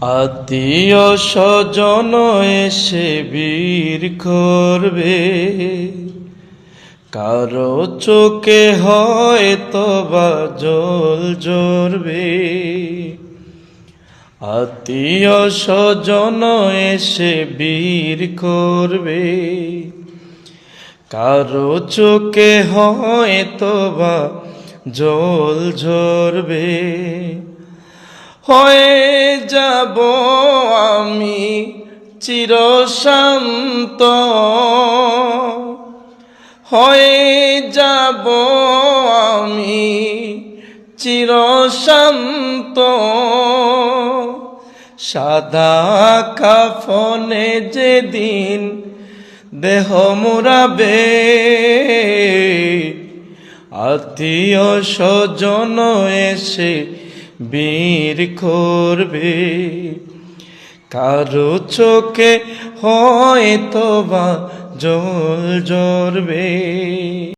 আত্মীয় স্বজন এসে বীর করবে। কারও চোখে হয়তো বা জল জরবে আত্মীয় স্বজন এসে বীর করবে। কারও চোখে হয়তো বা জল ঝরবে। হয়ে যাব আমি চিরশান্ত। হয়ে যাব আমি চিরশান্ত। সাদা কাফনে যেদিন দেহ মুরাবে আত্মীয় স্বজন এসে বীর করবে। কারও চোখে হয়তো বা জল জরবে